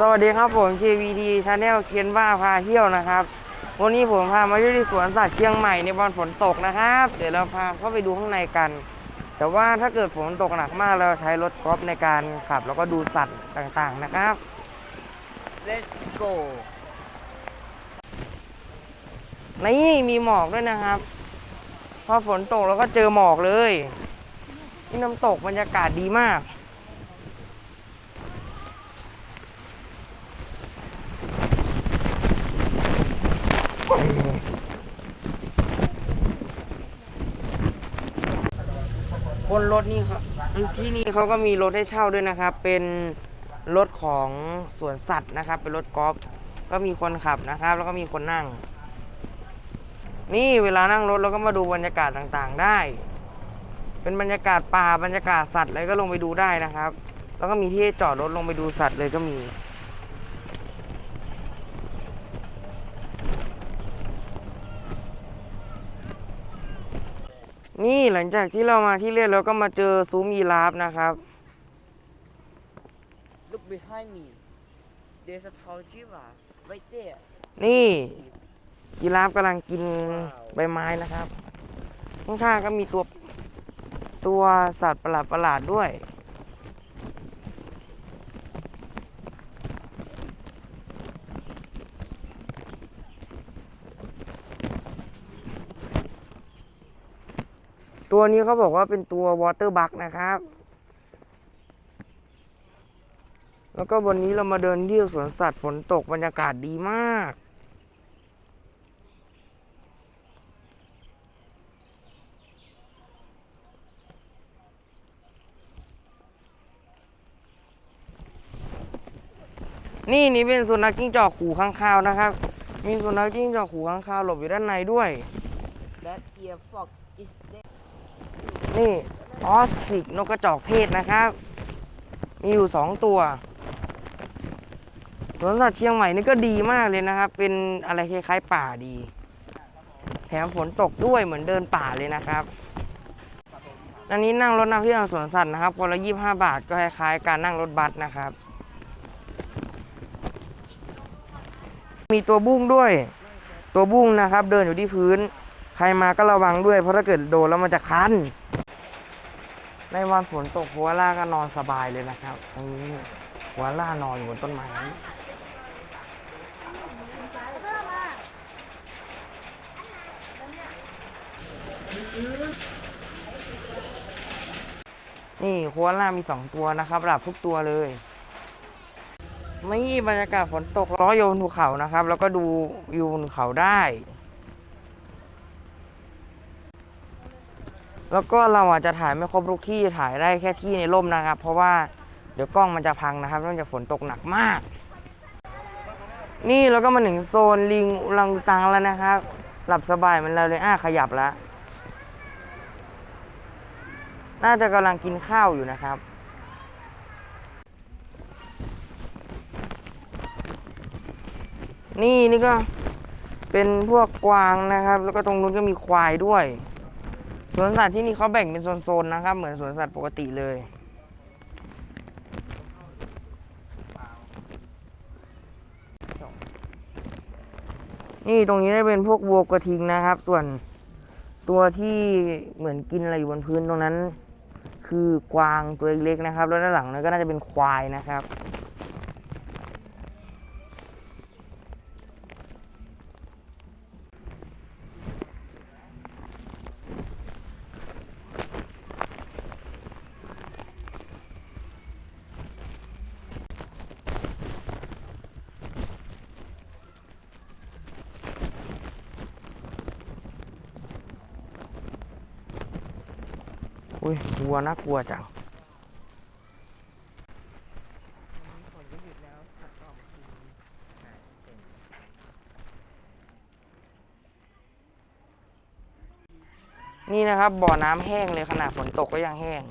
สวัสดีครับผม KVD Channel เคียนว่าพาเที่ยวนะครับ วันนี้ผมพามาที่สวนสัตว์เชียงใหม่ในวันฝนตกนะครับ เดี๋ยวเราพาเข้าไปดูข้างในกัน แต่ว่าถ้าเกิดฝนตกหนักมากเราใช้รถกอล์ฟในการขับ แล้วก็ดูสัตว์ต่างๆนะครับ Let's go นี่มีหมอกด้วยนะครับ พอฝนตกแล้วก็เจอหมอกเลย นี่น้ำตกบรรยากาศดีมาก บนรถนี่ครับที่นี่เขาก็มีรถให้เช่าด้วยนะครับ เป็นรถของสวนสัตว์นะครับ เป็นรถกอล์ฟก็มีคนขับนะครับ แล้วก็มีคนนั่ง นี่เวลานั่งรถเราก็มาดูบรรยากาศต่างๆได้ เป็นบรรยากาศป่าบรรยากาศสัตว์อะไรก็ลงไปดูได้นะครับ แล้วก็มีที่จอดรถลงไปดูสัตว์เลยก็มี นี่หลังจากที่เรามาที่เรียนเราก็มาเจอซูมีราฟนะครับ Look behind me There's a tall giraffe right there นี่ยีราฟกำลังกินใบไม้นะครับ ข้างๆก็มีตัวตัวสัตว์ประหลาดประหลาดๆด้วย ตัวนี้เขาบอกว่าเป็นตัววอเตอร์บักนะครับ แล้วก็วันนี้เรามาเดินเที่ยวสวนสัตว์ฝนตกบรรยากาศดีมาก นี่นี่เป็นสุนัขจิ้งจอกขู่ข้างคาวนะครับ มีสุนัขจิ้งจอกขู่ข้างคาวหลบอยู่ด้านในด้วย That ear fox นี่ออสติกนกกระจอกเทศนะครับ มีอยู่สองตัวสวนสัตว์เชียงใหม่นี่ก็ดีมากเลยนะครับ เป็นอะไรคล้ายๆป่าดี แถมฝนตกด้วยเหมือนเดินป่าเลยนะครับ อันนี้นั่งรถนำเที่ยวสวนสัตว์นะครับคนละยี่ห้าบาทก็คล้ายๆ การนั่งรถบัสนะครับ มีตัวบุ้งด้วย ตัวบุ้งนะครับ เดินอยู่ที่พื้น ใครมาก็ระวังด้วย เพราะถ้าเกิดโดนแล้วมันจะคัน ในวันฝนตกหัวล่าก็นอนสบายเลยนะครับตรงนี้หัวล่านอนอยู่บนต้นไม้นี่หัวล่ามีสองตัวนะครับหลับทุกตัวเลยไม่บรรยากาศฝนตกล้อโยนภูเขานะครับ แล้วก็ดูวิวบนเขาได้ แล้วก็เราอาจจะถ่ายไม่ครบทุกที่ถ่ายได้แค่ที่ในร่มนะครับ เพราะว่าเดี๋ยวกล้องมันจะพังนะครับเนื่องจากฝนตกหนักมาก นี่เราก็มาถึงโซนลิงอุลังตังแล้วนะครับ หลับสบายมันเราเลยอะขยับแล้วน่าจะกำลังกินข้าวอยู่นะครับ นี่นี่ก็เป็นพวกกวางนะครับ แล้วก็ตรงนู้นก็มีควายด้วย สวนสัตว์ที่นี่เขาแบ่งเป็นโซนๆนะครับ เหมือนสวนสัตว์ปกติเลย นี่ตรงนี้ได้เป็นพวกวัวกระทิงนะครับ ส่วนตัวที่เหมือนกินอะไรอยู่บนพื้นตรงนั้น คือกวางตัวเล็กๆนะครับ แล้วด้านหลังนั้นก็น่าจะเป็นควายนะครับ อุ้ยวัวน่ากลัวจังนี่นะครับบ่อน้ำแห้งเลยขนาดฝนตกก็ยังแห้ง น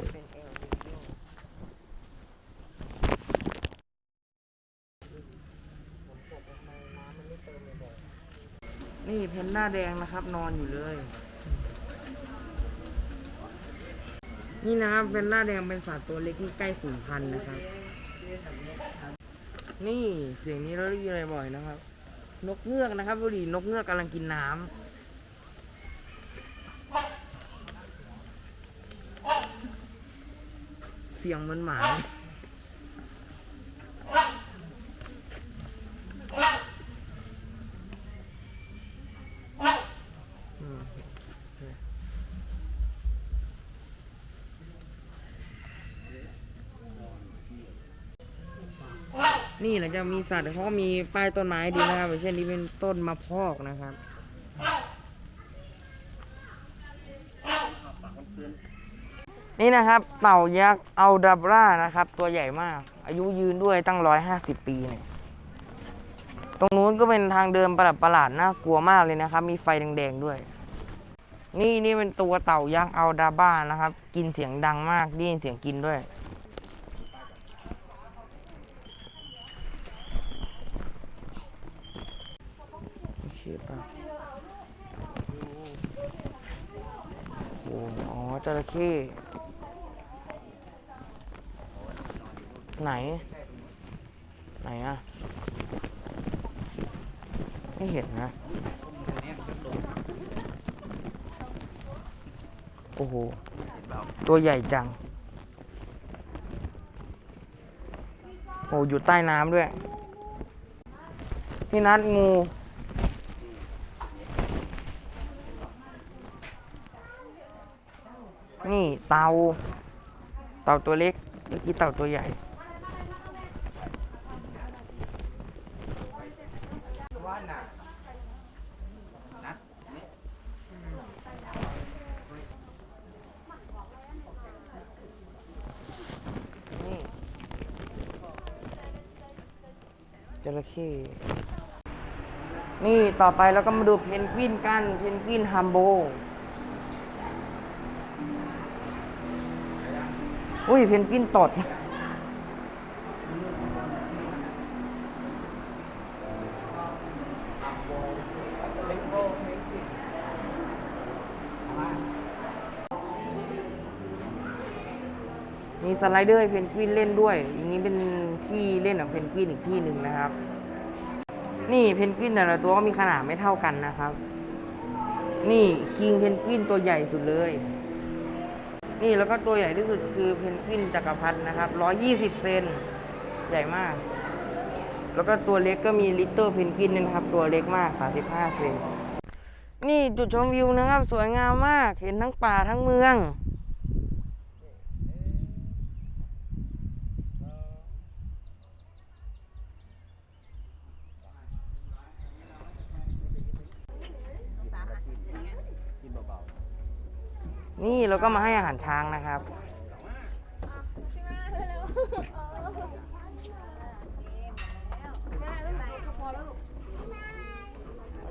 ี่เป็นเอลลิงกิ้ง นี่เพนด้าแดงนะครับ นอนอยู่เลย นี่นะครับเป็นล่าแดงเป็นสัตว์ตัวเล็กที่ใกล้สูญพันธุ์นะครับ นี่เสียงนี้เราได้ยินบ่อยนะครับ นกเงือกนะครับดูดินกเงือกกำลังกินน้ำเสียงเหมันหมา อืม นี่หลังจากมีสัตว์เขาก็มีป้ายต้นไม้ดีนะครับอย่างเช่นนี้เป็นต้นมะพร้อกนะครับนี่นะครับ เต่ายักษ์อัลดาบรานะครับ ตัวใหญ่มาก อายุยืนด้วยตั้งร้อยห้าสิบปีเนี่ยตรงนู้นก็เป็นทางเดินประหลาดประหลาดๆน่ากลัวมากเลยนะครับ มีไฟแดงๆด้วย นี่นี่เป็นตัวเต่ายักษ์อัลดาบ้านะครับ กินเสียงดังมากได้ยินเสียงกินด้วย โอเคป่ะโอ้อ๋อ จระเข้ไหน ไหนอะไม่เห็นนะ โอ้โห ตัวใหญ่จัง โอ้อยู่ใต้น้ำด้วยพี่นัดงู เต่า เต่าตัวเล็ก เมื่อกี้เต่าตัวใหญ่ นี่จระเข้นี่ต่อไปเราก็มาดูเพนกวินกัน เพนกวินฮัมโบ อุ้ยเพนกวินตด มีสไลเดอร์ให้เพนกวินเล่นด้วยอย่างนี้เป็นที่เล่นของเพนกวินอีกที่หนึ่งนะครับ นี่เพนกวินแต่ละตัวก็มีขนาดไม่เท่ากันนะครับ นี่คิงเพนกวินตัวใหญ่สุดเลย นี่แล้วก็ตัวใหญ่ที่สุดคือเพนกวินจักรพรรดินะครับ 120 เซน ใหญ่มาก แล้วก็ตัวเล็กก็มีลิตเติ้ลเพนกวินนะครับ ตัวเล็กมาก 35 เซน นี่จุดชมวิวนะครับ สวยงามมาก เห็นทั้งป่าทั้งเมือง นี่เราก็มาให้อาหารช้างนะครับ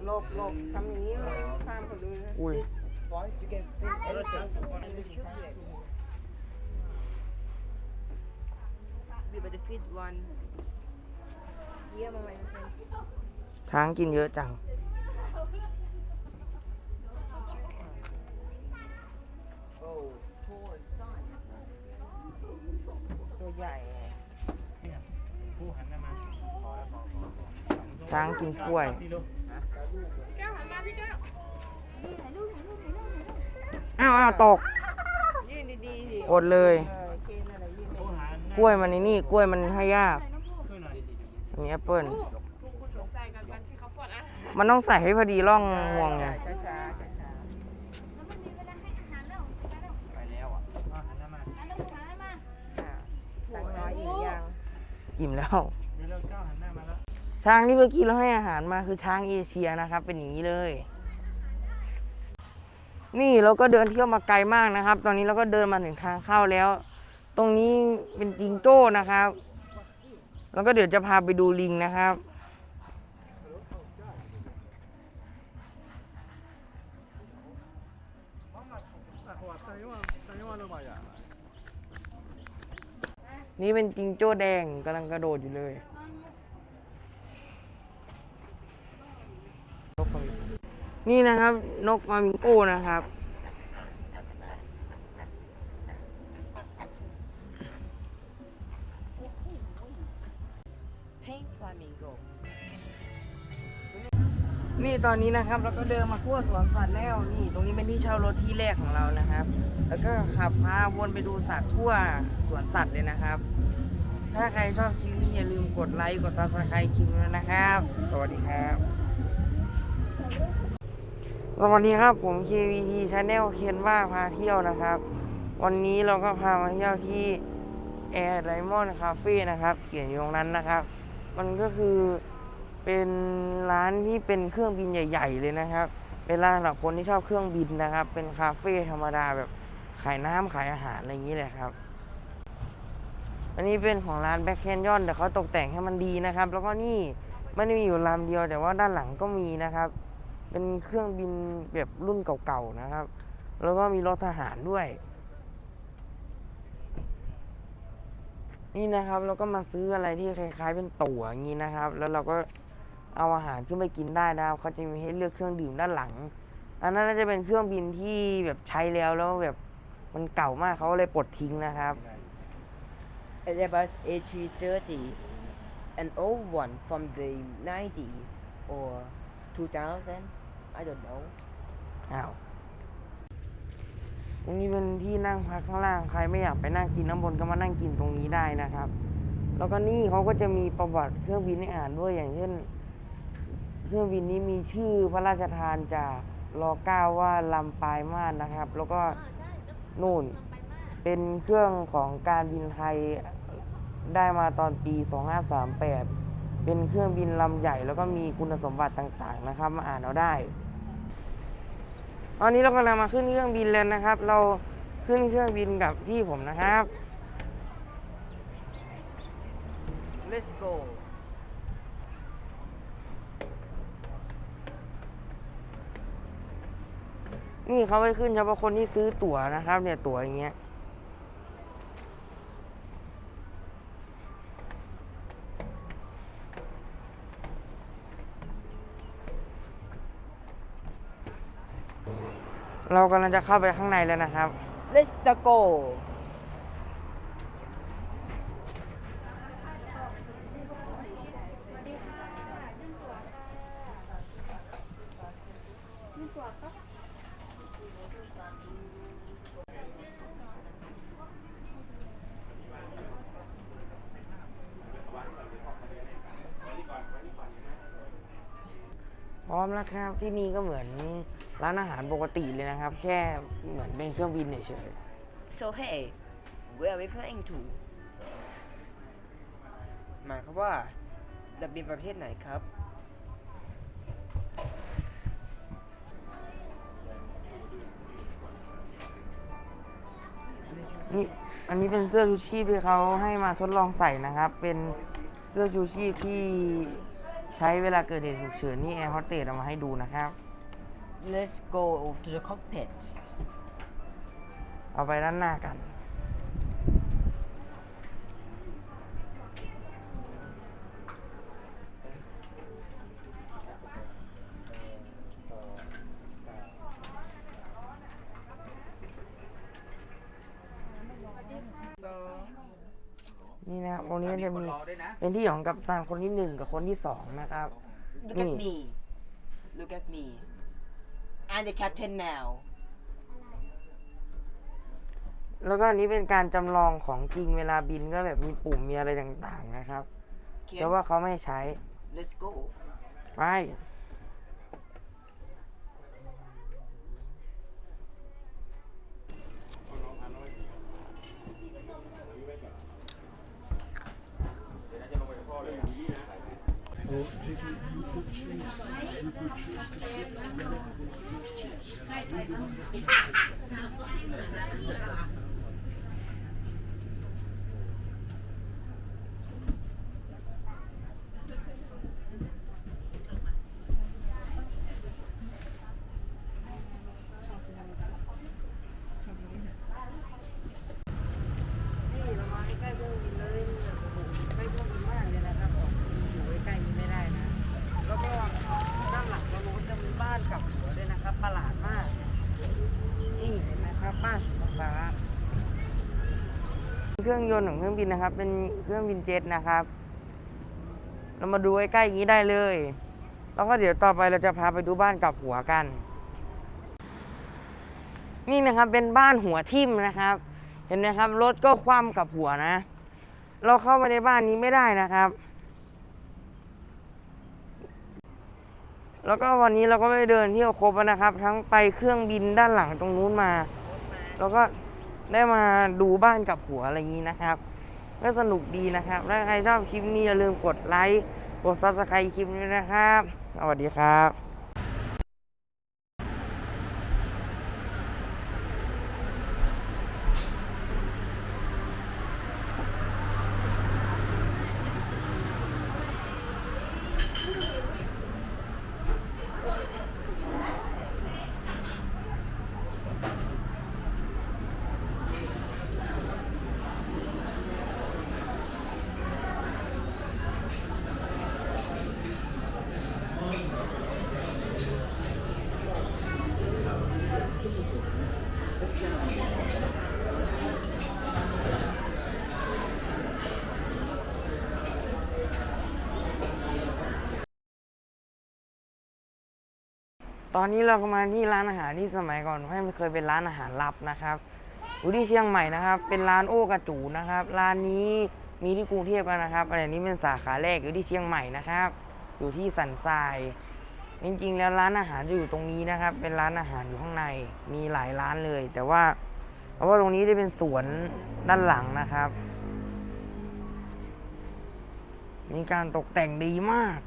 หลบหลบทำอย่างนี้เลยข้ามคนดูนะ อุ้ย Boy, you can fit everything in the shoe here. We better fit one. Here, my friend. ช้างกินเยอะจัง ตัวใหญ่ผู้หันหน้ามาพอแล้วพอพอพอช้างกินกล้วยที่ลูกอ้าวอ้าวตกยืนดีๆดิอดเลย เออเกณฑ์อะไรยืนผู้หันหน้ากล้วยมันในนี่กล้วยมันให้ยากช่วยหน่อยอันนี้แอปเปิ้ลมันต้องใส่ให้พอดีร่องงวงไง ช้าๆช้าๆ ไปแล้วอะอะหันหน้ามา อ่าตังน้อยอีกยัง อิ่มแล้วเดี๋ยวเราก้าวหันหน้ามาแล้วช้างที่เมื่อกี้เราให้อาหารมาคือช้างเอเชียนะครับ เป็นอย่างนี้เลย นี่เราก็เดินเที่ยวมาไกลมากนะครับ ตอนนี้เราก็เดินมาถึงทางเข้าแล้ว ตรงนี้เป็นจิงโจ้นะครับ แล้วก็เดี๋ยวจะพาไปดูลิงนะครับ นี่เป็นจิงโจ้แดงกำลังกระโดดอยู่เลยนี่นะครับ นกฟามิงโก้นะครับ นี่ตอนนี้นะครับเราก็เดินมาทั่วสวนสัตว์แล้วนี่ตรงนี้เป็นที่เช่ารถที่แรกของเรานะครับ แล้วก็ขับพาวนไปดูสัตว์ทั่วสวนสัตว์เลยนะครับ ถ้าใครชอบคลิปนี้อย่าลืมกดไลค์ กดซับสไครต์คลิปนี้นะครับ สวัสดีครับ สวัสดีครับผม KVT Channel เคนว่าพาเที่ยวนะครับ วันนี้เราก็พามาเที่ยวที่ Air Diamond Cafe นะครับ เขียนอยู่ตรงนั้นนะครับ มันก็คือเป็นร้านที่เป็นเครื่องบินใหญ่ ๆ เลยนะครับ เป็นร้านสำหรับคนที่ชอบเครื่องบินนะครับ เป็นคาเฟ่ธรรมดาแบบขายน้ำขายอาหารอะไรอย่างนี้เลยครับ อันนี้เป็นของร้านแบ็คแคนยอนแต่เขาตกแต่งให้มันดีนะครับ แล้วก็นี่ไม่ได้มีอยู่ลำเดียวแต่ว่าด้านหลังก็มีนะครับ เป็นเครื่องบินแบบรุ่นเก่าๆนะครับ แล้วก็มีรถทหารด้วย นี่นะครับเราก็มาซื้ออะไรที่คล้าย ๆ เป็นตั๋วอย่างนี้นะครับ แล้วเราก็เอาอาหารขึ้นไปกินได้นะครับเขาจะมีให้เลือกเครื่องดื่มด้านหลัง อันนั้นน่าจะเป็นเครื่องบินที่แบบใช้แล้วแล้วแบบมันเก่ามากเขาเลยปลดทิ้งนะครับ Airbus A330, an old one from the 90s or 2000. I don't know. อ้าวตรงนี้เป็นที่นั่งพักข้างล่าง ใครไม่อยากไปนั่งกินน้ำบนก็มานั่งกินตรงนี้ได้นะครับ แล้วก็นี่เขาก็จะมีประวัติเครื่องบินให้อ่านด้วยอย่างเช่น เครื่องบินนี้มีชื่อพระราชทานจากรอเก้าว่าลำปลายมาศนะครับ แล้วก็นู่น เป็นเครื่องของการบินไทยได้มาตอนปี 2538 เป็นเครื่องบินลำใหญ่แล้วก็มีคุณสมบัติต่างๆนะครับ มาอ่านเอาได้ ตอนนี้เรากำลังมาขึ้นเครื่องบินแล้วนะครับ เราขึ้นเครื่องบินกับพี่ผมนะครับ Let's go. นี่เขาไปขึ้นเฉพาะคนที่ซื้อตั๋วนะครับ เนี่ยตั๋วอย่างเงี้ย เรากำลังจะเข้าไปข้างในแล้วนะครับ Let's go. พร้อมแล้วครับที่นี่ก็เหมือน ร้านอาหารปกติเลยนะครับ แค่เหมือนเป็นเครื่องบินเฉย So hey, where are we flying to? หมายความว่าจะบินประเทศไหนครับๆนี่อันนี้เป็นเสื้อชูชีพที่เขาให้มาทดลองใส่นะครับ เป็นเสื้อชูชีพที่ใช้เวลาเกิดเหตุฉุกเฉินนี่แอร์โฮสเตสเอามาให้ดูนะครับ Let's go to the cockpit. เอาไปด้านหน้ากันนี่นะครับตรงนี้จะมีเป็นที่ของกัปตันคนที่หนึ่งกับคนที่สองนะครับ Look Me. at me. Look at me. I'm the captain now. แล้วก็อันนี้เป็นการจำลองของจริงเวลาบินก็แบบมีปุ่มมีอะไรต่างๆนะครับ Ken, แต่ว่าเขาไม่ใช้ let's go. ไป Well, people, you could choose, you could choose to sit together with your change. รื่องยนต์ของเครื่องบินนะครับ เป็นเครื่องบินเจ็ตนะครับ เรามาดูใกล้ๆอย่างนี้ได้เลย แล้วก็เดี๋ยวต่อไปเราจะพาไปดูบ้านกับหัวกัน นี่นะครับเป็นบ้านหัวทิ่มนะครับ เห็นไหมครับรถก็คว่ำกับหัวนะ เราเข้ามาในบ้านนี้ไม่ได้นะครับ แล้วก็วันนี้เราก็ไม่เดินเที่ยวครบนะครับ ทั้งไปเครื่องบินด้านหลังตรงนู้นมา แล้วก็ ได้มาดูบ้านกับหัวอะไรอย่างนี้นะครับ ก็สนุกดีนะครับ ถ้าใครชอบคลิปนี้อย่าลืมกดไลค์ กดซับสไครต์คลิปนี้นะครับ สวัสดีครับ ตอนนี้เราก็มาที่ร้านอาหารที่สมัยก่อนให้มันเคยเป็นร้านอาหารลับนะครับอยู่ที่เชียงใหม่นะครับ เป็นร้านโอกระจูนะครับ ร้านนี้มีที่กรุงเทพแล้วนะครับอันนี้เป็นสาขาแรกอยู่ที่เชียงใหม่นะครับ อยู่ที่สันทราย จริงๆ แล้วร้านอาหารจะอยู่ตรงนี้นะครับ เป็นร้านอาหารอยู่ข้างใน มีหลายร้านเลย แต่ว่า เพราะว่าตรงนี้จะเป็นสวนด้านหลังนะครับ มีการตกแต่งดีมาก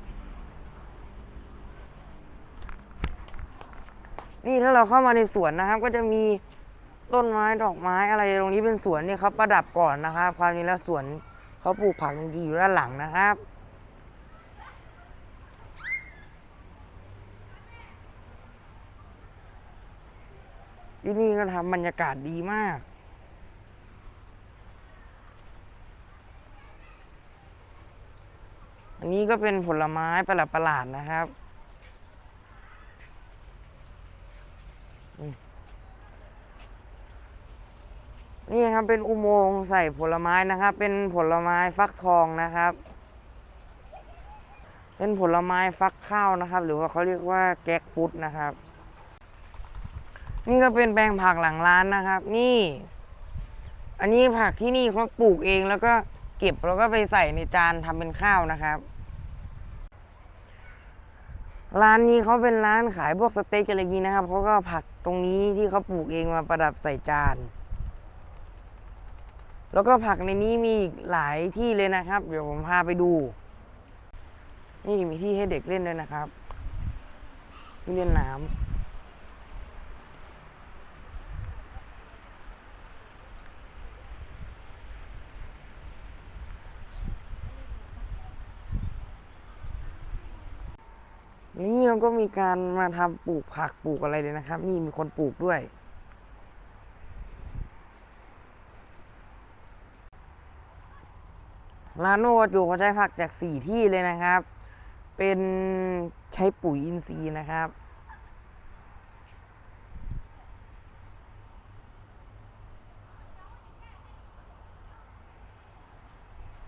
นี่ถ้าเราเข้ามาในสวนนะครับ ก็จะมีต้นไม้ดอกไม้อะไรตรงนี้เป็นสวนเนี่ยเขาประดับก่อนนะครับ ความจริงแล้วสวนเขาปลูกผักจริงๆอยู่ด้านหลังนะครับที่นี่ก็ทำบรรยากาศดีมากอันนี้ก็เป็นผลไม้ประหลาดๆนะครับ นี่ครับเป็นอุโมงค์ใส่ผลไม้นะครับ เป็นผลไม้ฟักทองนะครับ เป็นผลไม้ฟักข้าวนะครับ หรือว่าเขาเรียกว่าแก๊กฟุตนะครับ นี่ก็เป็นแปลงผักหลังร้านนะครับ นี่ อันนี้ผักที่นี่เขาปลูกเองแล้วก็เก็บแล้วก็ไปใส่ในจานทำเป็นข้าวนะครับ ร้านนี้เขาเป็นร้านขายพวกสเต็กอะไรนี้นะครับเขาก็ผักตรงนี้ที่เขาปลูกเองมาประดับใส่จาน แล้วก็ผักในนี้มีอีกหลายที่เลยนะครับ เดี๋ยวผมพาไปดู นี่มีที่ให้เด็กเล่นด้วยนะครับที่เล่นน้ำ นี่เขาก็มีการมาทำปลูกผักปลูกอะไรเลยนะครับ นี่มีคนปลูกด้วย ร้านโนวอยู่เขาใช้ผักจากสี่ที่เลยนะครับ เป็นใช้ปุ๋ยอินทรีย์นะครับ